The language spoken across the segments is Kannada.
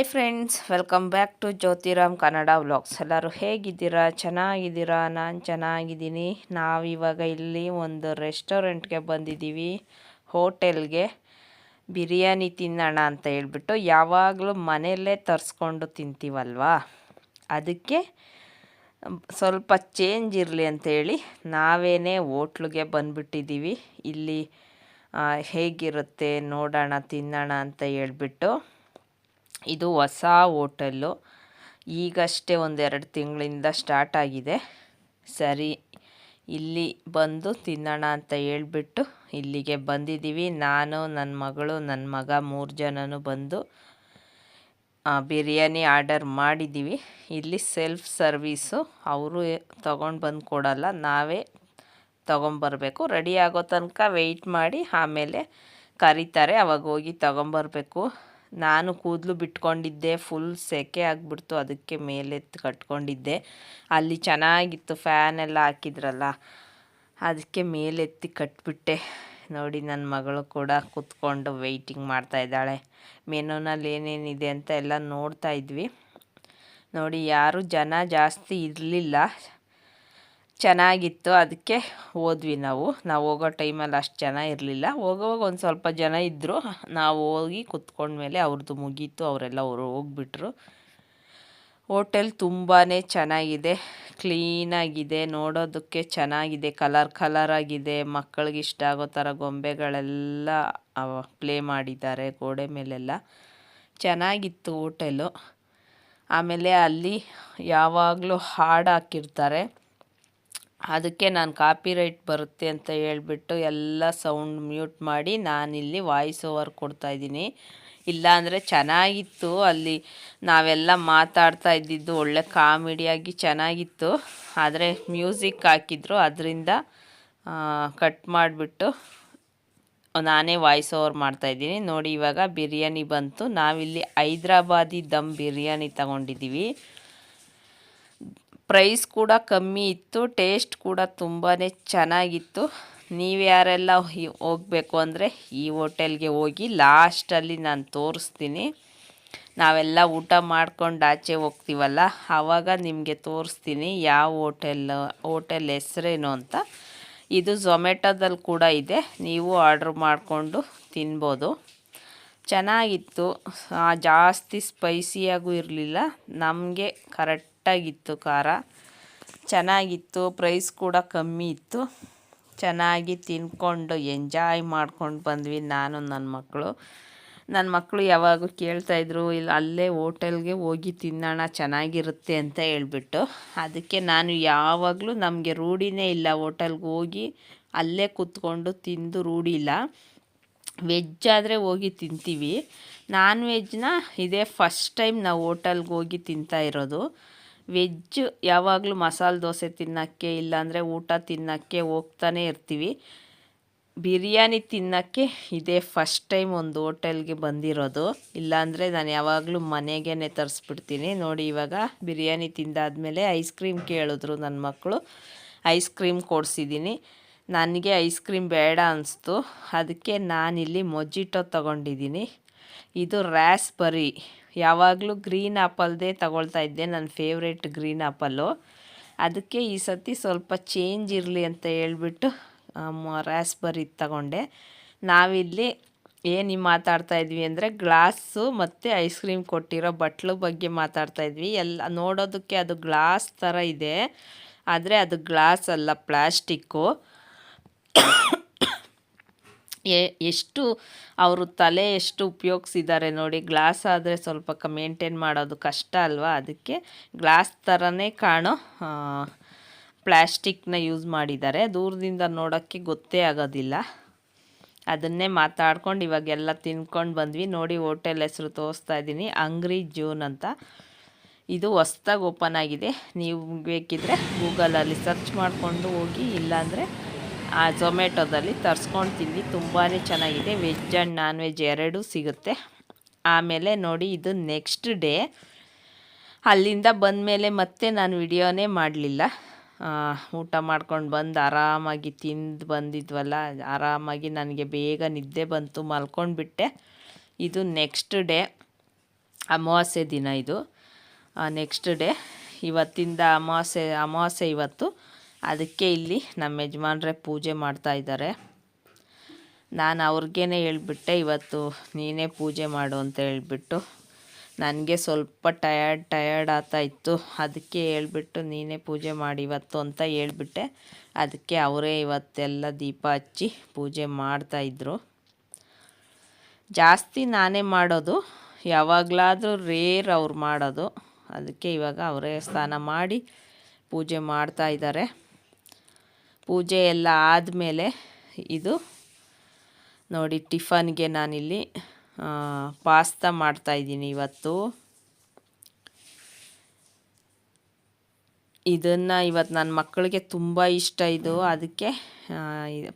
Hi friends welcome back to Jyothiram Kannada vlogs ಎಲ್ಲರೂ ಹೇಗಿದ್ದೀರಾ? ಚೆನ್ನಾಗಿದ್ದೀರಾ? ನಾನು ಚೆನ್ನಾಗಿದ್ದೀನಿ. ನಾವಿವಾಗ ಇಲ್ಲಿ ಒಂದು ರೆಸ್ಟೋರೆಂಟ್ಗೆ ಬಂದಿದ್ದೀವಿ. ಹೋಟೆಲ್ಗೆ ಬಿರಿಯಾನಿ ತಿನ್ನೋಣ ಅಂತ ಹೇಳ್ಬಿಟ್ಟು ಯಾವಾಗಲೂ ಮನೆಯಲ್ಲೇ ತರಿಸ್ಕೊಂಡು ತಿಂತೀವಲ್ವಾ? ಅದಕ್ಕೆ ಸ್ವಲ್ಪ ಚೇಂಜ್ ಇರಲಿ ಅಂತೇಳಿ ನಾವೇನೇ ಹೋಟ್ಲಿಗೆ ಬಂದುಬಿಟ್ಟಿದ್ದೀವಿ. ಇಲ್ಲಿ ಹೇಗಿರುತ್ತೆ ನೋಡೋಣ, ತಿನ್ನೋಣ ಅಂತ ಹೇಳ್ಬಿಟ್ಟು ಇದು ಹೊಸ ಹೋಟೆಲ್ಲು. ಈಗಷ್ಟೇ ಒಂದೆರಡು ತಿಂಗಳಿಂದ ಸ್ಟಾರ್ಟ್ ಆಗಿದೆ. ಸರಿ, ಇಲ್ಲಿ ಬಂದು ತಿನ್ನೋಣ ಅಂತ ಹೇಳ್ಬಿಟ್ಟು ಇಲ್ಲಿಗೆ ಬಂದಿದ್ದೀವಿ. ನಾನು ನನ್ನ ಮಗಳು ನನ್ನ ಮಗ ಮೂರು ಜನನು ಬಂದು ಬಿರಿಯಾನಿ ಆರ್ಡರ್ ಮಾಡಿದ್ದೀವಿ. ಇಲ್ಲಿ ಸೆಲ್ಫ್ ಸರ್ವೀಸು. ಅವರು ತಗೊಂಡು ಬಂದು ಕೊಡಲ್ಲ. ನಾವೇ ತೊಗೊಂಬರ್ಬೇಕು. ರೆಡಿ ಆಗೋ ತನಕ ವೆಯ್ಟ್ ಮಾಡಿ ಆಮೇಲೆ ಕರೀತಾರೆ. ಅವಾಗ ಹೋಗಿ ತೊಗೊಂಬರ್ಬೇಕು. ನಾನು ಕೂದಲು ಬಿಟ್ಕೊಂಡಿದ್ದೆ ಫುಲ್ ಸೆಕೆ ಆಗಿಬಿಡ್ತು, ಅದಕ್ಕೆ ಮೇಲೆತ್ತು ಕಟ್ಕೊಂಡಿದ್ದೆ. ಅಲ್ಲಿ ಚೆನ್ನಾಗಿತ್ತು ಫ್ಯಾನ್ ಎಲ್ಲ ಹಾಕಿದ್ರಲ್ಲ, ಅದಕ್ಕೆ ಮೇಲೆತ್ತಿ ಕಟ್ಬಿಟ್ಟೆ. ನೋಡಿ ನನ್ನ ಮಗಳು ಕೂಡ ಕೂತ್ಕೊಂಡು ವೆಯ್ಟಿಂಗ್ ಮಾಡ್ತಾ ಇದ್ದಾಳೆ. ಮೆನುನಲ್ಲಿ ಏನೇನಿದೆ ಅಂತ ಎಲ್ಲ ನೋಡ್ತಾ ಇದ್ವಿ. ನೋಡಿ, ಯಾರು ಜನ ಜಾಸ್ತಿ ಇರಲಿಲ್ಲ. ಚೆನ್ನಾಗಿತ್ತು. ಅದಕ್ಕೆ ಹೋದ್ವಿ ನಾವು. ನಾವು ಹೋಗೋ ಟೈಮಲ್ಲಿ ಅಷ್ಟು ಜನ ಇರಲಿಲ್ಲ. ಹೋಗೋವಾಗ ಒಂದು ಸ್ವಲ್ಪ ಜನ ಇದ್ದರು ನಾವು ಹೋಗಿ ಕುತ್ಕೊಂಡ್ಮೇಲೆ ಅವ್ರದ್ದು ಮುಗೀತು. ಅವರೆಲ್ಲ ಅವರು ಹೋಗ್ಬಿಟ್ರು. ಹೋಟೆಲ್ ತುಂಬಾ ಚೆನ್ನಾಗಿದೆ. ಕ್ಲೀನಾಗಿದೆ ನೋಡೋದಕ್ಕೆ ಚೆನ್ನಾಗಿದೆ. ಕಲರ್ ಕಲರ್ ಆಗಿದೆ. ಮಕ್ಕಳಿಗೆ ಇಷ್ಟ ಆಗೋ ಥರ ಗೊಂಬೆಗಳೆಲ್ಲ ಪ್ಲೇ ಮಾಡಿದ್ದಾರೆ ಗೋಡೆ ಮೇಲೆಲ್ಲ. ಚೆನ್ನಾಗಿತ್ತು ಹೋಟೆಲು. ಆಮೇಲೆ ಅಲ್ಲಿ ಯಾವಾಗಲೂ ಹಾಡು ಹಾಕಿರ್ತಾರೆ. ಅದಕ್ಕೆ ನಾನು ಕಾಪಿರೈಟ್ ಬರುತ್ತೆ ಅಂತ ಹೇಳ್ಬಿಟ್ಟು ಎಲ್ಲ ಸೌಂಡ್ ಮ್ಯೂಟ್ ಮಾಡಿ ನಾನಿಲ್ಲಿ ವಾಯ್ಸ್ ಓವರ್ ಕೊಡ್ತಾಯಿದ್ದೀನಿ ಇಲ್ಲಾಂದರೆ ಚೆನ್ನಾಗಿತ್ತು ಅಲ್ಲಿ ನಾವೆಲ್ಲ ಮಾತಾಡ್ತಾ ಇದ್ದಿದ್ದು ಒಳ್ಳೆ ಕಾಮಿಡಿಯಾಗಿ ಚೆನ್ನಾಗಿತ್ತು. ಆದರೆ ಮ್ಯೂಸಿಕ್ ಹಾಕಿದ್ರು ಅದರಿಂದ ಕಟ್ ಮಾಡಿಬಿಟ್ಟು ನಾನೇ ವಾಯ್ಸ್ ಓವರ್ ಮಾಡ್ತಾಯಿದ್ದೀನಿ ನೋಡಿ ಇವಾಗ ಬಿರಿಯಾನಿ ಬಂತು. ನಾವಿಲ್ಲಿ ಹೈದ್ರಾಬಾದಿ ದಮ್ ಬಿರಿಯಾನಿ ತಗೊಂಡಿದ್ದೀವಿ. ಪ್ರೈಸ್ ಕೂಡ ಕಮ್ಮಿ ಇತ್ತು, ಟೇಸ್ಟ್ ಕೂಡ ತುಂಬಾ ಚೆನ್ನಾಗಿತ್ತು. ನೀವು ಯಾರೆಲ್ಲ ಹೋಗಬೇಕು ಅಂದರೆ ಈ ಹೋಟೆಲ್ಗೆ ಹೋಗಿ ಲಾಸ್ಟಲ್ಲಿ ನಾನು ತೋರಿಸ್ತೀನಿ. ನಾವೆಲ್ಲ ಊಟ ಮಾಡ್ಕೊಂಡು ಆಚೆ ಹೋಗ್ತೀವಲ್ಲ ಆವಾಗ ನಿಮಗೆ ತೋರಿಸ್ತೀನಿ ಯಾವ ಹೋಟೆಲ್ ಹೋಟೆಲ್ ಹೆಸ್ರೇನು ಅಂತ. ಇದು ಝೊಮ್ಯಾಟೋದಲ್ಲಿ ಕೂಡ ಇದೆ, ನೀವು ಆರ್ಡ್ರ್ ಮಾಡಿಕೊಂಡು ತಿನ್ಬೋದು. ಚೆನ್ನಾಗಿತ್ತು. ಜಾಸ್ತಿ ಸ್ಪೈಸಿಯಾಗೂ ಇರಲಿಲ್ಲ, ನಮಗೆ ಕರೆಕ್ಟಾಗಿತ್ತು ಖಾರ. ಚೆನ್ನಾಗಿತ್ತು ಪ್ರೈಸ್ ಕೂಡ ಕಮ್ಮಿ ಇತ್ತು. ಚೆನ್ನಾಗಿ ತಿನ್ಕೊಂಡು ಎಂಜಾಯ್ ಮಾಡ್ಕೊಂಡು ಬಂದ್ವಿ ನಾನು ನನ್ನ ಮಕ್ಕಳು ನನ್ನ ಮಕ್ಕಳು ಯಾವಾಗೂ ಕೇಳ್ತಾಯಿದ್ರು ಇಲ್ಲ ಅಲ್ಲೇ ಹೋಟೆಲ್ಗೆ ಹೋಗಿ ತಿನ್ನೋಣ, ಚೆನ್ನಾಗಿರುತ್ತೆ ಅಂತ ಹೇಳ್ಬಿಟ್ಟು. ಅದಕ್ಕೆ ನಾನು ಯಾವಾಗಲೂ ನಮಗೆ ರೂಢಿನೇ ಇಲ್ಲ ಹೋಟೆಲ್ಗೆ ಹೋಗಿ ಅಲ್ಲೇ ಕೂತ್ಕೊಂಡು ತಿಂದು ರೂಢಿ ಇಲ್ಲ. ವೆಜ್ ಆದರೆ ಹೋಗಿ ತಿಂತೀವಿ. ನಾನ್ ವೆಜ್ನ ಇದೇ ಫಸ್ಟ್ ಟೈಮ್ ನಾವು ಹೋಟೆಲ್ಗೆ ಹೋಗಿ ತಿಂತಾ ಇರೋದು. ವೆಜ್ ಯಾವಾಗಲೂ ಮಸಾಲೆ ದೋಸೆ ತಿನ್ನೋಕ್ಕೆ ಇಲ್ಲಾಂದರೆ ಊಟ ತಿನ್ನೋಕ್ಕೆ ಹೋಗ್ತಾನೆ ಇರ್ತೀವಿ. ಬಿರಿಯಾನಿ ತಿನ್ನೋಕ್ಕೆ ಇದೇ ಫಸ್ಟ್ ಟೈಮ್ ಒಂದು ಹೋಟೆಲ್ಗೆ ಬಂದಿರೋದು. ಇಲ್ಲಾಂದರೆ ನಾನು ಯಾವಾಗಲೂ ಮನೆಗೇ ತರಿಸ್ಬಿಡ್ತೀನಿ. ನೋಡಿ ಇವಾಗ ಬಿರಿಯಾನಿ ತಿಂದಾದ್ಮೇಲೆ ಐಸ್ ಕ್ರೀಮ್ ಕೇಳಿದ್ರು ನನ್ನ ಮಕ್ಕಳು ಐಸ್ ಕ್ರೀಮ್ ಕೊಡಿಸಿದ್ದೀನಿ. ನನಗೆ ಐಸ್ ಕ್ರೀಮ್ ಬೇಡ ಅನಿಸ್ತು. ಅದಕ್ಕೆ ನಾನಿಲ್ಲಿ ಮೊಜಿಟೋ ತೊಗೊಂಡಿದ್ದೀನಿ. ಇದು ರ್ಯಾಸ್ಬರಿ ಯಾವಾಗಲೂ ಗ್ರೀನ್ ಆ್ಯಪಲ್ದೇ ತಗೊಳ್ತಾ ಇದ್ದೆ ನನ್ನ ಫೇವ್ರೇಟ್ ಗ್ರೀನ್ ಆ್ಯಪಲ್ಲು ಅದಕ್ಕೆ ಈ ಸತಿ ಸ್ವಲ್ಪ ಚೇಂಜ್ ಇರಲಿ ಅಂತ ಹೇಳ್ಬಿಟ್ಟು ರ್ಯಾಸ್ಬರಿ ತಗೊಂಡೆ. ನಾವಿಲ್ಲಿ ಏನು ಮಾತಾಡ್ತಾ ಇದ್ವಿ ಅಂದರೆ ಗ್ಲಾಸು ಮತ್ತು ಐಸ್ ಕ್ರೀಮ್ ಕೊಟ್ಟಿರೋ ಬಟ್ಲು ಬಗ್ಗೆ ಮಾತಾಡ್ತಾ ಇದ್ವಿ. ಎಲ್ಲ, ನೋಡೋದಕ್ಕೆ ಅದು ಗ್ಲಾಸ್ ಥರ ಇದೆ, ಆದರೆ ಅದು ಗ್ಲಾಸ್ ಅಲ್ಲ ಪ್ಲ್ಯಾಸ್ಟಿಕ್ಕು ಎಷ್ಟು ಅವರು ತಲೆ ಎಷ್ಟು ಉಪಯೋಗಿಸಿದ್ದಾರೆ ನೋಡಿ, ಗ್ಲಾಸ್ ಆದರೆ ಸ್ವಲ್ಪ ಕ, ಮೇಂಟೈನ್ ಮಾಡೋದು ಕಷ್ಟ ಅಲ್ವಾ? ಅದಕ್ಕೆ ಗ್ಲಾಸ್ ಥರನೇ ಕಾಣೋ ಪ್ಲ್ಯಾಸ್ಟಿಕ್ನ ಯೂಸ್ ಮಾಡಿದ್ದಾರೆ. ದೂರದಿಂದ ನೋಡೋಕ್ಕೆ ಗೊತ್ತೇ ಆಗೋದಿಲ್ಲ. ಅದನ್ನೇ ಮಾತಾಡ್ಕೊಂಡು ಇವಾಗೆಲ್ಲ ತಿನ್ಕೊಂಡು ಬಂದ್ವಿ. ನೋಡಿ, ಹೋಟೆಲ್ ಹೆಸರು ತೋರಿಸ್ತಾ ಇದ್ದೀನಿ. ಅಂಗ್ರಿ ಜೂನ್ ಅಂತ. ಇದು ಹೊಸ್ದಾಗಿ ಓಪನ್ ಆಗಿದೆ. ನೀವು ಬೇಕಿದ್ದರೆ ಗೂಗಲಲ್ಲಿ ಸರ್ಚ್ ಮಾಡಿಕೊಂಡು ಹೋಗಿ, ಇಲ್ಲಾಂದರೆ ಆ ಝೊಮ್ಯಾಟೊದಲ್ಲಿ ತರಿಸ್ಕೊಂಡು ತಿಂದು ತುಂಬಾ ಚೆನ್ನಾಗಿದೆ. ವೆಜ್ ಆ್ಯಂಡ್ ನಾನ್ ವೆಜ್ ಎರಡೂ ಸಿಗುತ್ತೆ. ಆಮೇಲೆ ನೋಡಿ, ಇದು ನೆಕ್ಸ್ಟ್ ಡೇ. ಅಲ್ಲಿಂದ ಬಂದ ಮೇಲೆ ಮತ್ತೆ ನಾನು ವಿಡಿಯೋನೇ ಮಾಡಲಿಲ್ಲ. ಊಟ ಮಾಡ್ಕೊಂಡು ಬಂದು ಆರಾಮಾಗಿ ತಿಂದು ಬಂದಿದ್ವಲ್ಲ, ಆರಾಮಾಗಿ ನನಗೆ ಬೇಗ ನಿದ್ದೆ ಬಂತು, ಮಲ್ಕೊಂಡ್ಬಿಟ್ಟೆ. ಇದು ನೆಕ್ಸ್ಟ್ ಡೇ. ಅಮಾವಾಸ್ಯೆ ದಿನ ಇದು. Next day. ಇವತ್ತಿಂದ ಅಮಾವಾಸ್ಯೆ ಅಮಾವಾಸ್ಯೆ ಇವತ್ತು. ಅದಕ್ಕೆ ಇಲ್ಲಿ ನಮ್ಮ ಯಜಮಾನ್ರೆ ಪೂಜೆ ಮಾಡ್ತಾ ಇದ್ದಾರೆ. ನಾನು ಅವ್ರಿಗೇ ಹೇಳ್ಬಿಟ್ಟೆ, ಇವತ್ತು ನೀನೇ ಪೂಜೆ ಮಾಡು ಅಂತ ಹೇಳ್ಬಿಟ್ಟು. ನನಗೆ ಸ್ವಲ್ಪ ಟಯರ್ಡ್ ಟಯರ್ಡ್ ಆಗ್ತಾ ಇತ್ತು. ಅದಕ್ಕೆ ಹೇಳ್ಬಿಟ್ಟು, ನೀನೇ ಪೂಜೆ ಮಾಡಿ ಇವತ್ತು ಅಂತ ಹೇಳ್ಬಿಟ್ಟೆ. ಅದಕ್ಕೆ ಅವರೇ ಇವತ್ತೆಲ್ಲ ದೀಪ ಹಚ್ಚಿ ಪೂಜೆ ಮಾಡ್ತಾಯಿದ್ರು ಜಾಸ್ತಿ ನಾನೇ ಮಾಡೋದು, ಯಾವಾಗಲಾದರೂ ರೇರ್ ಅವ್ರು ಮಾಡೋದು. ಅದಕ್ಕೆ ಇವಾಗ ಅವರೇ ಸ್ನಾನ ಮಾಡಿ ಪೂಜೆ ಮಾಡ್ತಾ ಇದ್ದಾರೆ. ಪೂಜೆ ಎಲ್ಲ ಆದಮೇಲೆ ಇದು ನೋಡಿ ಟಿಫನ್ಗೆ ನಾನಿಲ್ಲಿ ಪಾಸ್ತಾ ಮಾಡ್ತಾಯಿದ್ದೀನಿ ಇವತ್ತು. ಇದನ್ನು ಇವತ್ತು ನನ್ನ ಮಕ್ಕಳಿಗೆ ತುಂಬ ಇಷ್ಟ ಇದು. ಅದಕ್ಕೆ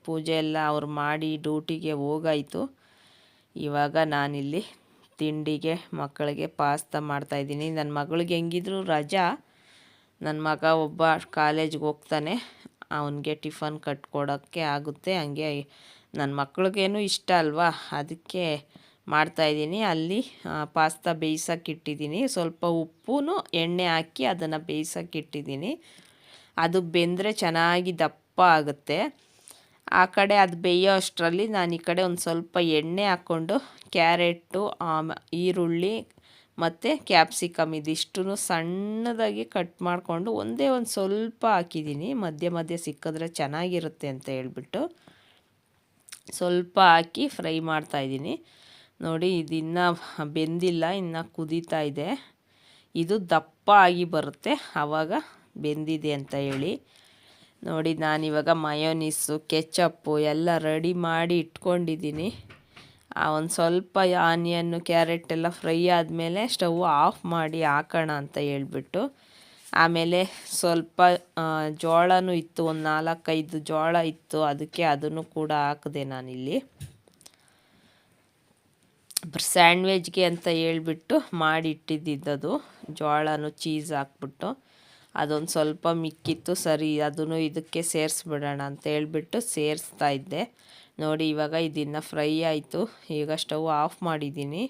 ಪೂಜೆ ಎಲ್ಲ ಅವ್ರು ಮಾಡಿ ಡ್ಯೂಟಿಗೆ ಹೋಗಾಯಿತು. ಇವಾಗ ನಾನಿಲ್ಲಿ ತಿಂಡಿಗೆ ಮಕ್ಕಳಿಗೆ ಪಾಸ್ತಾ ಮಾಡ್ತಾಯಿದ್ದೀನಿ ನನ್ನ ಮಗಳಿಗೆ ಹೆಂಗಿದ್ರು ರಜಾ. ನನ್ನ ಮಗ ಒಬ್ಬ ಕಾಲೇಜ್ಗೆ ಹೋಗ್ತಾನೆ. ಅವನಿಗೆ ಟಿಫನ್ ಕಟ್ಕೊಡೋಕ್ಕೆ ಆಗುತ್ತೆ. ಹಂಗೆ ನನ್ನ ಮಕ್ಳಿಗೇನು ಇಷ್ಟ ಅಲ್ವಾ? ಅದಕ್ಕೆ ಮಾಡ್ತಾಯಿದ್ದೀನಿ ಅಲ್ಲಿ ಪಾಸ್ತಾ ಬೇಯಿಸೋಕೆ ಇಟ್ಟಿದ್ದೀನಿ. ಸ್ವಲ್ಪ ಉಪ್ಪು ಎಣ್ಣೆ ಹಾಕಿ ಅದನ್ನು ಬೇಯಿಸೋಕೆ ಇಟ್ಟಿದ್ದೀನಿ. ಅದು ಬೆಂದರೆ ಚೆನ್ನಾಗಿ ದಪ್ಪ ಆಗುತ್ತೆ. ಆ ಕಡೆ ಅದು ಬೇಯೋ ಅಷ್ಟರಲ್ಲಿ ನಾನು ಈ ಕಡೆ ಒಂದು ಸ್ವಲ್ಪ ಎಣ್ಣೆ ಹಾಕ್ಕೊಂಡು ಕ್ಯಾರೆಟು ಈರುಳ್ಳಿ ಮತ್ತು ಕ್ಯಾಪ್ಸಿಕಮ್ ಇದಿಷ್ಟು ಸಣ್ಣದಾಗಿ ಕಟ್ ಮಾಡಿಕೊಂಡು ಒಂದೇ ಒಂದು ಸ್ವಲ್ಪ ಹಾಕಿದ್ದೀನಿ. ಮಧ್ಯೆ ಮಧ್ಯೆ ಸಿಕ್ಕಿದ್ರೆ ಚೆನ್ನಾಗಿರುತ್ತೆ ಅಂತ ಹೇಳ್ಬಿಟ್ಟು ಸ್ವಲ್ಪ ಹಾಕಿ ಫ್ರೈ ಮಾಡ್ತಾಯಿದ್ದೀನಿ ನೋಡಿ, ಇದಿನ್ನೂ ಬೆಂದಿಲ್ಲ, ಇನ್ನೂ ಕುದೀತಾ ಇದೆ. ಇದು ದಪ್ಪ ಆಗಿ ಬರುತ್ತೆ ಆವಾಗ ಬೆಂದಿದೆ ಅಂತ ಹೇಳಿ. ನೋಡಿ, ನಾನಿವಾಗ ಮಯೋನೀಸು, ಕೆಚಪ್ಪು ಎಲ್ಲ ರೆಡಿ ಮಾಡಿ ಇಟ್ಕೊಂಡಿದ್ದೀನಿ. ಒಂದು ಸ್ವಲ್ಪ ಆನಿಯನ್ನು, ಕ್ಯಾರೆಟ್ ಎಲ್ಲ ಫ್ರೈ ಆದಮೇಲೆ ಸ್ಟವ್ ಆಫ್ ಮಾಡಿ ಹಾಕೋಣ ಅಂತ ಹೇಳ್ಬಿಟ್ಟು, ಆಮೇಲೆ ಸ್ವಲ್ಪ ಜೋಳನೂ ಇತ್ತು, ಒಂದು ನಾಲ್ಕೈದು ಜೋಳ ಇತ್ತು, ಅದಕ್ಕೆ ಅದನ್ನು ಕೂಡ ಹಾಕಿದೆ ನಾನಿಲ್ಲಿ. ಸ್ಯಾಂಡ್ವಿಚ್ಗೆ ಅಂತ ಹೇಳ್ಬಿಟ್ಟು ಮಾಡಿಟ್ಟಿದ್ದದು ಜೋಳನು ಚೀಸ್ ಹಾಕ್ಬಿಟ್ಟು, ಅದೊಂದು ಸ್ವಲ್ಪ ಮಿಕ್ಕಿತ್ತು, ಸರಿ, ಅದನ್ನು ಇದಕ್ಕೆ ಸೇರಿಸ್ಬಿಡೋಣ ಅಂತ ಹೇಳ್ಬಿಟ್ಟು ಸೇರಿಸ್ತಾ ಇದ್ದೆ. ನೋಡಿ, ಇವಾಗ ಇದನ್ನು ಫ್ರೈ ಆಯಿತು. ಈಗ ಸ್ಟವ್ ಆಫ್ ಮಾಡಿದ್ದೀನಿ.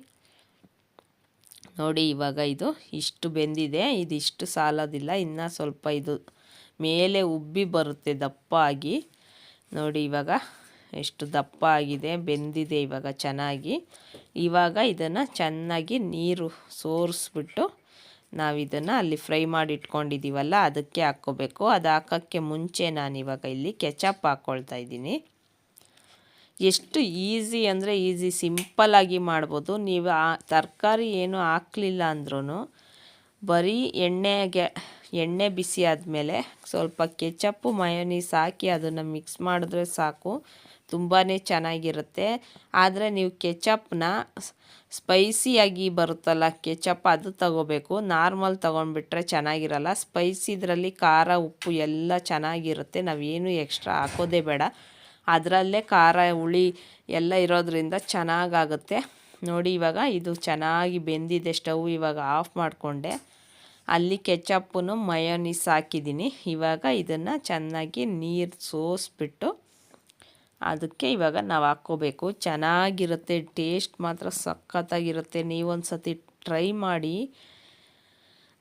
ನೋಡಿ, ಇವಾಗ ಇದು ಇಷ್ಟು ಬೆಂದಿದೆ. ಇದಿಷ್ಟು ಸಾಲೋದಿಲ್ಲ. ಇನ್ನು ಸ್ವಲ್ಪ ಇದು ಮೇಲೆ ಉಬ್ಬಿ ಬರುತ್ತೆ ದಪ್ಪ ಆಗಿ. ನೋಡಿ, ಇವಾಗ ಎಷ್ಟು ದಪ್ಪ ಆಗಿದೆ, ಬೆಂದಿದೆ ಇವಾಗ ಚೆನ್ನಾಗಿ. ಇವಾಗ ಇದನ್ನು ಚೆನ್ನಾಗಿ ನೀರು ಸೋರಿಸ್ಬಿಟ್ಟು ನಾವು ಇದನ್ನು ಅಲ್ಲಿ ಫ್ರೈ ಮಾಡಿ ಇಟ್ಕೊಂಡಿದ್ದೀವಲ್ಲ ಅದಕ್ಕೆ ಹಾಕ್ಕೋಬೇಕು. ಅದು ಹಾಕೋಕ್ಕೆ ಮುಂಚೆ ನಾನು ಇವಾಗ ಇಲ್ಲಿ ಕೆಚಪ್ ಹಾಕ್ಕೊಳ್ತಾ ಇದ್ದೀನಿ. ಎಷ್ಟು ಈಸಿ ಅಂದರೆ ಈಸಿ ಸಿಂಪಲ್ಲಾಗಿ ಮಾಡ್ಬೋದು. ನೀವು ಆ ತರಕಾರಿ ಏನು ಹಾಕ್ಲಿಲ್ಲ ಅಂದ್ರೂ ಬರೀ ಎಣ್ಣೆಗೆ, ಎಣ್ಣೆ ಬಿಸಿ ಆದಮೇಲೆ ಸ್ವಲ್ಪ ಕೆಚಪ್ಪು ಮಯೋನೀಸ್ ಹಾಕಿ ಅದನ್ನು ಮಿಕ್ಸ್ ಮಾಡಿದ್ರೆ ಸಾಕು. ತುಂಬಾ ಚೆನ್ನಾಗಿರುತ್ತೆ. ಆದರೆ ನೀವು ಕೆಚಪ್ನ ಸ್ಪೈಸಿಯಾಗಿ ಬರುತ್ತಲ್ಲ ಕೆಚಪ್, ಅದು ತಗೋಬೇಕು. ನಾರ್ಮಲ್ ತೊಗೊಂಡ್ಬಿಟ್ರೆ ಚೆನ್ನಾಗಿರಲ್ಲ. ಸ್ಪೈಸಿದ್ರಲ್ಲಿ ಖಾರ, ಉಪ್ಪು ಎಲ್ಲ ಚೆನ್ನಾಗಿರುತ್ತೆ. ನಾವೇನು ಎಕ್ಸ್ಟ್ರಾ ಹಾಕೋದೇ ಬೇಡ. ಅದರಲ್ಲೇ ಖಾರ, ಹುಳಿ ಎಲ್ಲ ಇರೋದ್ರಿಂದ ಚೆನ್ನಾಗಾಗುತ್ತೆ. ನೋಡಿ ಇವಾಗ ಇದು ಚೆನ್ನಾಗಿ ಬೆಂದಿದೆ ಸ್ಟವ್ ಇವಾಗ ಆಫ್ ಮಾಡಿಕೊಂಡೆ. ಅಲ್ಲಿ ಕೆಚಪ್ಪನ್ನು ಮಯೋನೀಸ್ ಹಾಕಿದ್ದೀನಿ. ಇವಾಗ ಇದನ್ನು ಚೆನ್ನಾಗಿ ನೀರು ಸೋಸಿಬಿಟ್ಟು ಅದಕ್ಕೆ ಇವಾಗ ನಾವು ಹಾಕ್ಕೋಬೇಕು. ಚೆನ್ನಾಗಿರುತ್ತೆ, ಟೇಸ್ಟ್ ಮಾತ್ರ ಸಖತ್ತಾಗಿರುತ್ತೆ. ನೀವೊಂದು ಸತಿ ಟ್ರೈ ಮಾಡಿ.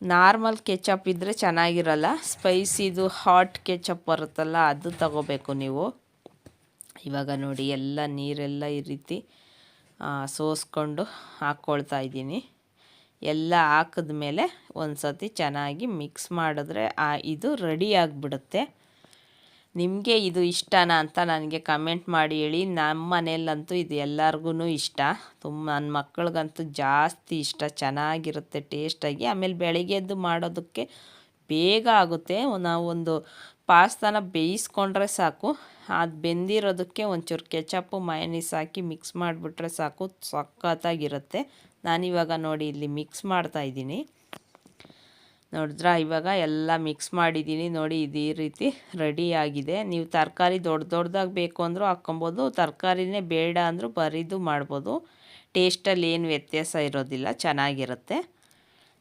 ನಾರ್ಮಲ್ ಕೆಚಪ್ ಇದ್ದರೆ ಚೆನ್ನಾಗಿರಲ್ಲ. ಸ್ಪೈಸಿದು ಹಾಟ್ ಕೆಚಪ್ ಬರುತ್ತಲ್ಲ, ಅದು ತಗೋಬೇಕು ನೀವು. ಇವಾಗ ನೋಡಿ ಎಲ್ಲ ನೀರೆಲ್ಲ ಈ ರೀತಿ ಸೋಸ್ಕೊಂಡು ಹಾಕ್ಕೊಳ್ತಾ ಇದ್ದೀನಿ. ಎಲ್ಲ ಹಾಕಿದ್ಮೇಲೆ ಒಂದು ಸತಿ ಚೆನ್ನಾಗಿ ಮಿಕ್ಸ್ ಮಾಡಿದ್ರೆ ಇದು ರೆಡಿ ಆಗಿಬಿಡುತ್ತೆ. ನಿಮಗೆ ಇದು ಇಷ್ಟನಾ ಅಂತ ನನಗೆ ಕಮೆಂಟ್ ಮಾಡಿ ಹೇಳಿ. ನಮ್ಮ ಮನೆಯಲ್ಲಂತೂ ಇದು ಎಲ್ಲರಿಗೂ ಇಷ್ಟ. ತುಂಬ ನನ್ನ ಮಕ್ಕಳಿಗಂತೂ ಜಾಸ್ತಿ ಇಷ್ಟ. ಚೆನ್ನಾಗಿರುತ್ತೆ, ಟೇಸ್ಟಾಗಿ. ಆಮೇಲೆ ಬೆಳಗ್ಗೆದ್ದು ಮಾಡೋದಕ್ಕೆ ಬೇಗ ಆಗುತ್ತೆ. ನಾವು ಒಂದು ಪಾಸ್ತಾನ ಬೇಯಿಸ್ಕೊಂಡ್ರೆ ಸಾಕು. ಅದು ಬೆಂದಿರೋದಕ್ಕೆ ಒಂಚೂರು ಕೆಚಪ್ಪು ಮಯನೀಸ್ ಹಾಕಿ ಮಿಕ್ಸ್ ಮಾಡಿಬಿಟ್ರೆ ಸಾಕು. ಸಖತ್ತಾಗಿರುತ್ತೆ. ನಾನಿವಾಗ ನೋಡಿ ಇಲ್ಲಿ ಮಿಕ್ಸ್ ಮಾಡ್ತಾಯಿದ್ದೀನಿ ನೋಡಿದ್ರ, ಇವಾಗ ಎಲ್ಲ ಮಿಕ್ಸ್ ಮಾಡಿದ್ದೀನಿ. ನೋಡಿ, ಇದೇ ರೀತಿ ರೆಡಿ ಆಗಿದೆ. ನೀವು ತರಕಾರಿ ದೊಡ್ಡ ದೊಡ್ಡದಾಗಿ ಬೇಕು ಅಂದರೂ ಹಾಕ್ಕೊಬೋದು. ತರಕಾರಿನೇ ಬೇಡ ಅಂದರೂ ಬರಿದು ಮಾಡ್ಬೋದು. ಟೇಸ್ಟಲ್ಲಿ ಏನು ವ್ಯತ್ಯಾಸ ಇರೋದಿಲ್ಲ. ಚೆನ್ನಾಗಿರುತ್ತೆ.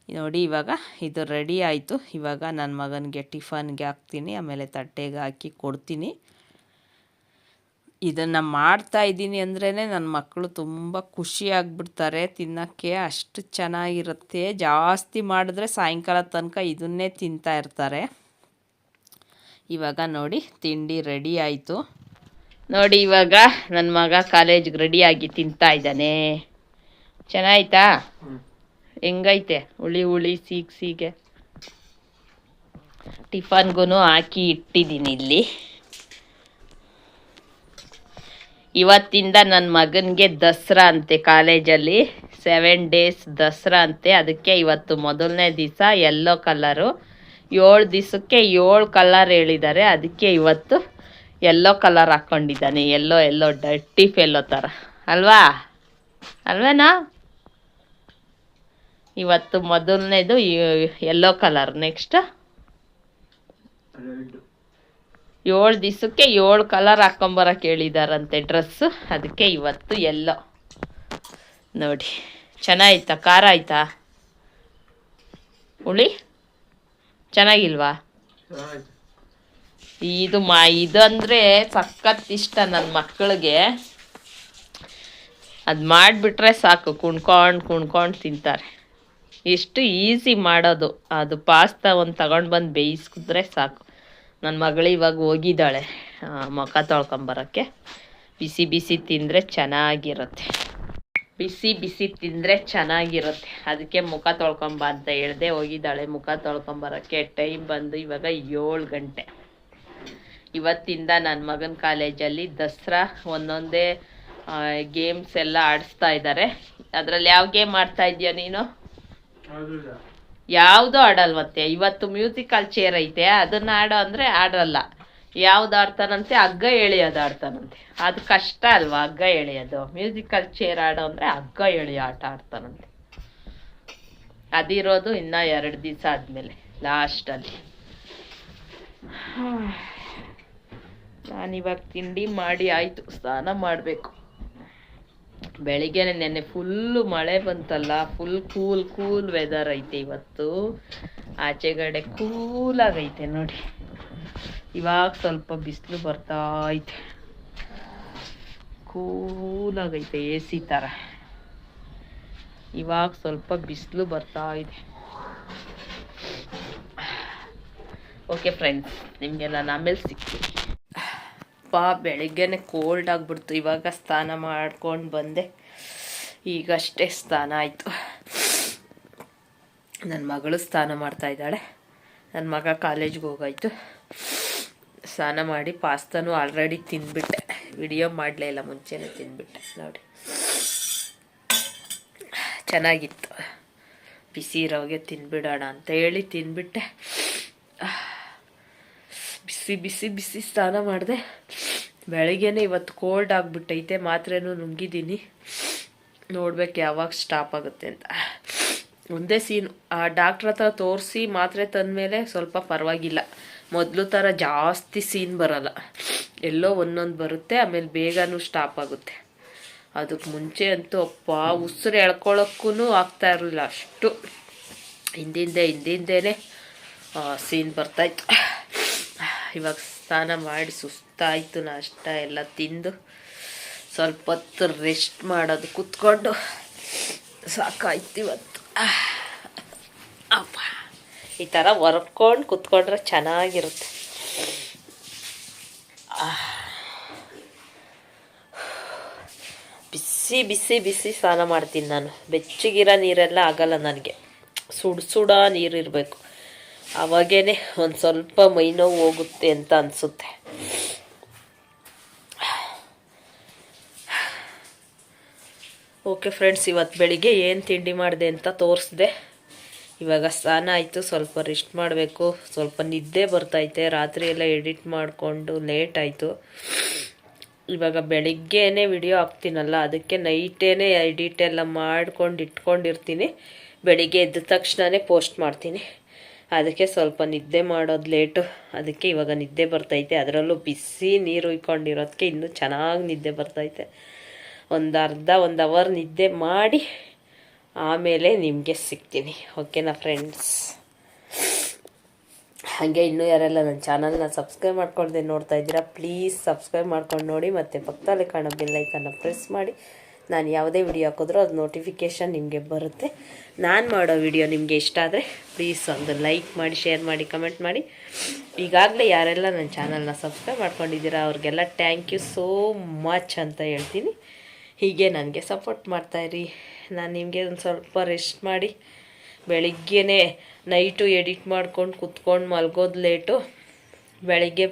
ನೋಡಿ, ಇವಾಗ ಇದು ರೆಡಿ ಆಯಿತು. ಇವಾಗ ನನ್ನ ಮಗನಿಗೆ ಟಿಫನ್ಗೆ ಹಾಕ್ತೀನಿ, ಆಮೇಲೆ ತಟ್ಟೆಗೆ ಹಾಕಿ ಕೊಡ್ತೀನಿ. ಇದನ್ನು ಮಾಡ್ತಾ ಇದ್ದೀನಿ ಅಂದ್ರೇ ನನ್ನ ಮಕ್ಕಳು ತುಂಬ ಖುಷಿಯಾಗ್ಬಿಡ್ತಾರೆ ತಿನ್ನೋಕ್ಕೆ ಅಷ್ಟು ಚೆನ್ನಾಗಿರುತ್ತೆ. ಜಾಸ್ತಿ ಮಾಡಿದ್ರೆ ಸಾಯಂಕಾಲ ತನಕ ಇದನ್ನೇ ತಿಂತಾ ಇರ್ತಾರೆ. ಇವಾಗ ನೋಡಿ, ತಿಂಡಿ ರೆಡಿ ಆಯಿತು. ನೋಡಿ, ಇವಾಗ ನನ್ನ ಮಗ ಕಾಲೇಜ್ಗೆ ರೆಡಿಯಾಗಿ ತಿಂತಾ ಇದ್ದಾನೆ. ಚೆನ್ನಾಯ್ತಾ? ಹೆಂಗೈತೆ? ಹುಳಿ ಹುಳಿ, ಸೀಗೆ ಸೀಗೆ. ಟಿಫನ್ಗೂ ಹಾಕಿ ಇಟ್ಟಿದ್ದೀನಿ ಇಲ್ಲಿ. ಇವತ್ತಿಂದ ನನ್ನ ಮಗನಿಗೆ ದಸರಾ ಅಂತೆ ಕಾಲೇಜಲ್ಲಿ. ಸೆವೆನ್ ಡೇಸ್ ದಸರಾ ಅಂತೆ. ಅದಕ್ಕೆ ಇವತ್ತು ಮೊದಲನೇ ದಿವಸ ಎಲ್ಲೋ ಕಲರು. ಏಳು ದಿವಸಕ್ಕೆ ಏಳು ಕಲರ್ ಹೇಳಿದ್ದಾರೆ ಅದಕ್ಕೆ ಇವತ್ತು ಎಲ್ಲೋ ಕಲರ್ ಹಾಕ್ಕೊಂಡಿದ್ದಾನೆ ಎಲ್ಲೋ ಎಲ್ಲೋ ಡರ್ಟಿ ಫೆಲ್ಲೋ ಥರ. ಅಲ್ವಾ? ಅಲ್ವೇನಾ? ಇವತ್ತು ಮೊದಲನೇದು ಎಲ್ಲೋ ಕಲರ್ ನೆಕ್ಸ್ಟ್ ಏಳು ದಿವಸಕ್ಕೆ ಏಳು ಕಲರ್ ಹಾಕೊಂಬರಕ್ಕೆ ಹೇಳಿದಾರಂತೆ ಡ್ರೆಸ್ಸು ಅದಕ್ಕೆ ಇವತ್ತು ಎಲ್ಲೋ ನೋಡಿ ಚೆನ್ನಾಯ್ತಾ? ಖಾರ ಆಯ್ತಾ? ಹುಳಿ? ಚೆನ್ನಾಗಿಲ್ವಾ? ಇದು ಮಾ ಇದಂದರೆ ಸಖತ್ ಇಷ್ಟ ನನ್ನ ಮಕ್ಕಳಿಗೆ ಅದು ಮಾಡಿಬಿಟ್ರೆ ಸಾಕು ಕುಣ್ಕೊಂಡು ಕುಣ್ಕೊಂಡು ತಿಂತಾರೆ. ಎಷ್ಟು ಈಸಿ ಮಾಡೋದು. ಅದು ಪಾಸ್ತಾ ಒಂದು ತಗೊಂಡು ಬಂದು ಬೇಯಿಸಿದ್ರೆ ಸಾಕು. ನನ್ನ ಮಗಳು ಇವಾಗ ಹೋಗಿದ್ದಾಳೆ. ಮುಖ ತೊಳ್ಕೊಂಬರೋಕ್ಕೆ. ಬಿಸಿ ಬಿಸಿ ತಿಂದರೆ ಚೆನ್ನಾಗಿರುತ್ತೆ. ಬಿಸಿ ಬಿಸಿ ತಿಂದರೆ ಚೆನ್ನಾಗಿರುತ್ತೆ. ಅದಕ್ಕೆ ಮುಖ ತೊಳ್ಕೊಂಬ ಅಂತ ಹೇಳ್ದೆ ಹೋಗಿದ್ದಾಳೆ. ಮುಖ ತೊಳ್ಕೊಂಬರೋಕ್ಕೆ ಟೈಮ್ ಬಂದು ಇವಾಗ ಏಳು ಗಂಟೆ. ಇವತ್ತಿಂದ ನನ್ನ ಮಗನ ಕಾಲೇಜಲ್ಲಿ ದಸರಾ ಒಂದೊಂದೇ ಗೇಮ್ಸ್ ಎಲ್ಲ ಆಡಿಸ್ತಾ ಇದ್ದಾರೆ ಅದರಲ್ಲಿ ಯಾವ ಗೇಮ್ ಆಡ್ತಾ ಇದೆಯಾ ನೀನು? ಯಾವುದು ಆಡಲ್ವಂತೆ ಇವತ್ತು ಮ್ಯೂಸಿಕಲ್ ಚೇರ್ ಐತೆ, ಅದನ್ನ ಆಡೋ ಅಂದ್ರೆ ಆಡಲ್ಲ ಯಾವ್ದು ಆಡ್ತಾನಂತೆ ಹಗ್ಗ ಎಳೆಯೋದು ಆಡ್ತಾನಂತೆ ಅದು ಕಷ್ಟ ಅಲ್ವಾ, ಹಗ್ಗ ಎಳೆಯೋದು? ಮ್ಯೂಸಿಕಲ್ ಚೇರ್ ಆಡೋ ಅಂದ್ರೆ ಹಗ್ಗ ಎಳೆಯೋ ಆಟ ಆಡ್ತಾನಂತೆ ಅದಿರೋದು ಇನ್ನ ಎರಡು ದಿವಸ ಆದಮೇಲೆ ಲಾಸ್ಟಲ್ಲಿ ನಾನಿವಾಗ ತಿಂಡಿ ಮಾಡಿ ಆಯಿತು, ಸ್ನಾನ ಮಾಡಬೇಕು. ಬೆಳಿಗ್ಗೆನೆ ನೆನ್ನೆ ಫುಲ್ಲು ಮಳೆ ಬಂತಲ್ಲ ಫುಲ್ ಕೂಲ್ ಕೂಲ್ ವೆದರ್ ಐತೆ ಇವತ್ತು. ಆಚೆಗಡೆ ಕೂಲಾಗೈತೆ ನೋಡಿ. ಇವಾಗ ಸ್ವಲ್ಪ ಬಿಸಿಲು ಬರ್ತಾ ಐತೆ. ಕೂಲಾಗೈತೆ ಎ ಸಿ ಥರ ಇವಾಗ ಸ್ವಲ್ಪ ಬಿಸಿಲು ಬರ್ತಾ ಇದೆ. ಓಕೆ ಫ್ರೆಂಡ್ಸ್ ನಿಮಗೆಲ್ಲ ಆಮೇಲೆ ಸಿಗ್ತೀನಿ. ಪಾ ಬೆಳಿಗ್ಗೆನೆ ಕೋಲ್ಡ್ ಆಗಿಬಿಡ್ತು. ಇವಾಗ ಸ್ನಾನ ಮಾಡ್ಕೊಂಡು ಬಂದೆ. ಈಗಷ್ಟೇ ಸ್ನಾನ ಆಯಿತು. ನನ್ನ ಮಗಳು ಸ್ನಾನ ಮಾಡ್ತಾ ಇದ್ದಾಳೆ. ನನ್ನ ಮಗ ಕಾಲೇಜ್ಗೆ ಹೋಗಾಯ್ತು. ಸ್ನಾನ ಮಾಡಿ ಪಾಸ್ತಾನು ಆಲ್ರೆಡಿ ತಿಂದ್ಬಿಟ್ಟೆ ವಿಡಿಯೋ ಮಾಡಲೇ ಇಲ್ಲ, ಮುಂಚೆನೇ ತಿಂದ್ಬಿಟ್ಟೆ ನೋಡಿ. ಚೆನ್ನಾಗಿತ್ತು. ಬಿಸಿ ಇರೋಗೆ ತಿನ್ಬಿಡೋಣ ಅಂತ ಹೇಳಿ ತಿಂದ್ಬಿಟ್ಟೆ ಬಿಸಿ ಬಿಸಿ ಬಿಸಿ ಸ್ನಾನ ಮಾಡಿದೆ. ಬೆಳಗ್ಗೆನೆ ಇವತ್ತು ಕೋಲ್ಡ್ ಆಗಿಬಿಟ್ಟೈತೆ, ಮಾತ್ರೆನೂ ನುಂಗಿದ್ದೀನಿ ನೋಡ್ಬೇಕು ಯಾವಾಗ ಸ್ಟಾಪ್ ಆಗುತ್ತೆ ಅಂತ. ಒಂದೇ ಸೀನ್ ಆ ಡಾಕ್ಟ್ರ್ ಹತ್ರ ತೋರಿಸಿ ಮಾತ್ರೆ ತಂದಮೇಲೆ ಸ್ವಲ್ಪ ಪರವಾಗಿಲ್ಲ. ಮೊದಲು ಥರ ಜಾಸ್ತಿ ಸೀನ್ ಬರಲ್ಲ. ಎಲ್ಲೋ ಒಂದೊಂದು ಬರುತ್ತೆ, ಆಮೇಲೆ ಬೇಗನೂ ಸ್ಟಾಪ್ ಆಗುತ್ತೆ. ಅದಕ್ಕೆ ಮುಂಚೆ ಅಂತೂ ಅಪ್ಪ, ಉಸಿರು ಎಳ್ಕೊಳ್ಳೋಕ್ಕೂ ಆಗ್ತಾ ಇರಲಿಲ್ಲ ಅಷ್ಟು. ಹಿಂದಿಂದೆ ಹಿಂದಿಂದೇ ಸೀನ್ ಬರ್ತಾಯಿತ್ತು ಇವಾಗ ಸ್ನಾನ ಮಾಡಿ ಸುಸ್ತಾಯಿತು ನಾಷ್ಟ ಎಲ್ಲ ತಿಂದು ಸ್ವಲ್ಪ ಹೊತ್ತು ರೆಸ್ಟ್ ಮಾಡೋದು ಕೂತ್ಕೊಂಡು ಸಾಕಾಯ್ತು ಇವತ್ತು. ಅಪ್ಪ, ಈ ಥರ ವರ್ಕೊಂಡು ಕೂತ್ಕೊಂಡ್ರೆ ಚೆನ್ನಾಗಿರುತ್ತೆ. ಬಿಸಿ ಬಿಸಿ ಬಿಸಿ ಸ್ನಾನ ಮಾಡ್ತೀನಿ ನಾನು. ಬೆಚ್ಚಗಿರೋ ನೀರೆಲ್ಲ ಆಗಲ್ಲ ನನಗೆ. ಸುಡು ಸುಡ ನೀರು ಇರಬೇಕು ಅವಾಗೇನೆ ಒಂದು ಸ್ವಲ್ಪ ಮೈ ನೋವು ಹೋಗುತ್ತೆ ಅಂತ ಅನಿಸುತ್ತೆ. ಓಕೆ ಫ್ರೆಂಡ್ಸ್ ಇವತ್ತು ಬೆಳಿಗ್ಗೆ ಏನು ತಿಂಡಿ ಮಾಡಿದೆ ಅಂತ ತೋರಿಸ್ದೆ. ಇವಾಗ ಸ್ನಾನ ಆಯಿತು, ಸ್ವಲ್ಪ ರೆಸ್ಟ್ ಮಾಡಬೇಕು. ಸ್ವಲ್ಪ ನಿದ್ದೆ ಬರ್ತೈತೆ ರಾತ್ರಿ ಎಲ್ಲ ಎಡಿಟ್ ಮಾಡಿಕೊಂಡು ಲೇಟ್ ಆಯಿತು. ಇವಾಗ ಬೆಳಿಗ್ಗೆನೇ ವಿಡಿಯೋ ಹಾಕ್ತೀನಲ್ಲ, ಅದಕ್ಕೆ ನೈಟೇನೆ ಎಡಿಟ್ ಎಲ್ಲ ಮಾಡ್ಕೊಂಡು ಇಟ್ಕೊಂಡಿರ್ತೀನಿ. ಬೆಳಿಗ್ಗೆ ಎದ್ದ ತಕ್ಷಣವೇ ಪೋಸ್ಟ್ ಮಾಡ್ತೀನಿ. ಅದಕ್ಕೆ ಸ್ವಲ್ಪ ನಿದ್ದೆ ಮಾಡೋದು ಲೇಟು ಅದಕ್ಕೆ ಇವಾಗ ನಿದ್ದೆ ಬರ್ತೈತೆ. ಅದರಲ್ಲೂ ಬಿಸಿ ನೀರು ಉಯ್ಕೊಂಡಿರೋದಕ್ಕೆ ಇನ್ನೂ ಚೆನ್ನಾಗಿ ನಿದ್ದೆ ಬರ್ತೈತೆ. ಒಂದು ಅರ್ಧ, ಒಂದು ಅವರ್ ನಿದ್ದೆ ಮಾಡಿ ಆಮೇಲೆ ನಿಮಗೆ ಸಿಗ್ತೀನಿ. ಓಕೆನಾ ಫ್ರೆಂಡ್ಸ್ ಹಾಗೆ ಇನ್ನೂ ಯಾರೆಲ್ಲ ನನ್ನ ಚಾನಲ್ನ ಸಬ್ಸ್ಕ್ರೈಬ್ ಮಾಡ್ಕೊಳ್ದೆ ನೋಡ್ತಾ ಇದ್ದೀರಾ ಪ್ಲೀಸ್ ಸಬ್ಸ್ಕ್ರೈಬ್ ಮಾಡ್ಕೊಂಡು ನೋಡಿ ಮತ್ತು ಪಕ್ಕದಲ್ಲಿ ಕಾಣೋ ಬೆಲ್ಲೈಕನ್ನ ಪ್ರೆಸ್ ಮಾಡಿ. ನಾನು ಯಾವುದೇ ವಿಡಿಯೋ ಹಾಕಿದ್ರೂ ಅದು ನೋಟಿಫಿಕೇಷನ್ ನಿಮಗೆ ಬರುತ್ತೆ. ನಾನು ಮಾಡೋ ವಿಡಿಯೋ ನಿಮಗೆ ಇಷ್ಟ ಆದರೆ ಪ್ಲೀಸ್ ಒಂದು ಲೈಕ್ ಮಾಡಿ ಶೇರ್ ಮಾಡಿ ಕಮೆಂಟ್ ಮಾಡಿ. ಈಗಾಗಲೇ ಯಾರೆಲ್ಲ ನನ್ನ ಚಾನಲ್ನ ಸಬ್ಸ್ಕ್ರೈಬ್ ಮಾಡ್ಕೊಂಡಿದ್ದೀರಾ, ಅವ್ರಿಗೆಲ್ಲ ಥ್ಯಾಂಕ್ ಯು ಸೋ ಮಚ್ ಅಂತ ಹೇಳ್ತೀನಿ. ಹೀಗೆ ನನಗೆ ಸಪೋರ್ಟ್ ಮಾಡ್ತಾಯಿರಿ ನಾನು ನಿಮಗೆ ಒಂದು ಸ್ವಲ್ಪ ರೆಸ್ಟ್ ಮಾಡಿ. ಬೆಳಿಗ್ಗೆನೇ ನೈಟು ಎಡಿಟ್ ಮಾಡ್ಕೊಂಡು ಕುತ್ಕೊಂಡು ಮಲ್ಗೋದು ಲೇಟು ಬೆಳಿಗ್ಗೆ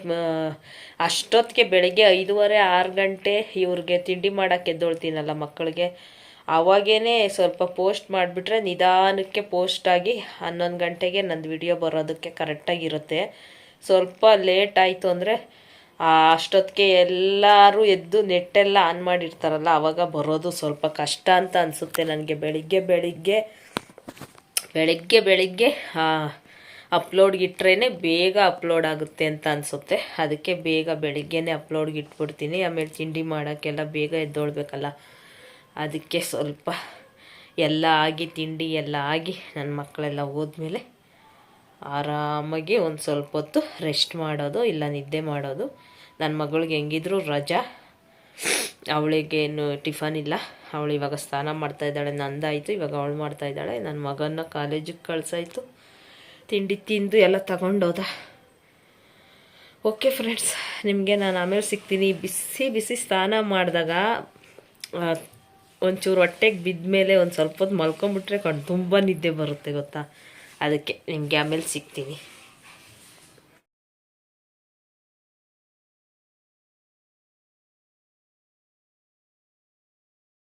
ಅಷ್ಟೊತ್ತಿಗೆ ಬೆಳಗ್ಗೆ ಐದೂವರೆ, ಆರು ಗಂಟೆ ಇವ್ರಿಗೆ ತಿಂಡಿ ಮಾಡೋಕ್ಕೆ ಎದ್ದೊಳ್ತೀನಲ್ಲ ಮಕ್ಕಳಿಗೆ. ಅವಾಗೇ ಸ್ವಲ್ಪ ಪೋಸ್ಟ್ ಮಾಡಿಬಿಟ್ರೆ ನಿಧಾನಕ್ಕೆ ಪೋಸ್ಟಾಗಿ ಹನ್ನೊಂದು ಗಂಟೆಗೆ ನಂದು ವಿಡಿಯೋ ಬರೋದಕ್ಕೆ ಕರೆಕ್ಟಾಗಿರುತ್ತೆ ಸ್ವಲ್ಪ ಲೇಟ್ ಆಯಿತು ಅಂದರೆ ಅಷ್ಟೊತ್ತಿಗೆ ಎಲ್ಲರೂ ಎದ್ದು ನೆಟ್ಟೆಲ್ಲ ಆನ್ ಮಾಡಿರ್ತಾರಲ್ಲ ಆವಾಗ ಬರೋದು ಸ್ವಲ್ಪ ಕಷ್ಟ ಅಂತ ಅನಿಸುತ್ತೆ ನನಗೆ. ಬೆಳಿಗ್ಗೆ ಬೆಳಿಗ್ಗೆ ಬೆಳಿಗ್ಗೆ ಬೆಳಿಗ್ಗೆ ಅಪ್ಲೋಡ್ಗೆ ಇಟ್ರೇ ಬೇಗ ಅಪ್ಲೋಡ್ ಆಗುತ್ತೆ ಅಂತ ಅನಿಸುತ್ತೆ. ಅದಕ್ಕೆ ಬೇಗ ಬೆಳಿಗ್ಗೆನೇ ಅಪ್ಲೋಡ್ಗೆ ಇಟ್ಬಿಡ್ತೀನಿ ಆಮೇಲೆ ತಿಂಡಿ ಮಾಡೋಕ್ಕೆಲ್ಲ ಬೇಗ ಎದ್ದೋಳ್ಬೇಕಲ್ಲ. ಅದಕ್ಕೆ ಸ್ವಲ್ಪ ಎಲ್ಲ ಆಗಿ, ತಿಂಡಿ ಎಲ್ಲ ಆಗಿ ನನ್ನ ಮಕ್ಕಳೆಲ್ಲ ಹೋದ್ಮೇಲೆ ಆರಾಮಾಗಿ ಒಂದು ಸ್ವಲ್ಪ ಹೊತ್ತು ರೆಸ್ಟ್ ಮಾಡೋದು, ಇಲ್ಲ ನಿದ್ದೆ ಮಾಡೋದು. ನನ್ನ ಮಗಳಿಗೆ ಹೆಂಗಿದ್ರು ರಜಾ. ಅವಳಿಗೇನು ಟಿಫನ್ ಇಲ್ಲ. ಅವಳು ಇವಾಗ ಸ್ನಾನ ಮಾಡ್ತಾಯಿದ್ದಾಳೆ ನಂದಾಯಿತು. ಇವಾಗ ಅವಳು ಮಾಡ್ತಾಯಿದ್ದಾಳೆ ನನ್ನ ಮಗನ ಕಾಲೇಜಿಗೆ ಕಳ್ಸಾಯ್ತು. ತಿಂಡಿ ತಿಂದು ಎಲ್ಲ ತಗೊಂಡೋದ. ಓಕೆ ಫ್ರೆಂಡ್ಸ್ ನಿಮಗೆ ನಾನು ಆಮೇಲೆ ಸಿಗ್ತೀನಿ. ಬಿಸಿ ಬಿಸಿ ಸ್ನಾನ ಮಾಡಿದಾಗ ಒಂಚೂರು ಹೊಟ್ಟೆಗೆ ಬಿದ್ದ ಮೇಲೆ ಒಂದು ಸ್ವಲ್ಪ ಹೊತ್ತು ಮಲ್ಕೊಂಬಿಟ್ರೆ ಕಣ್ ತುಂಬ ನಿದ್ದೆ ಬರುತ್ತೆ ಗೊತ್ತಾ? ಅದಕ್ಕೆ ನಿಮಗೆ ಆಮೇಲೆ ಸಿಗ್ತೀನಿ.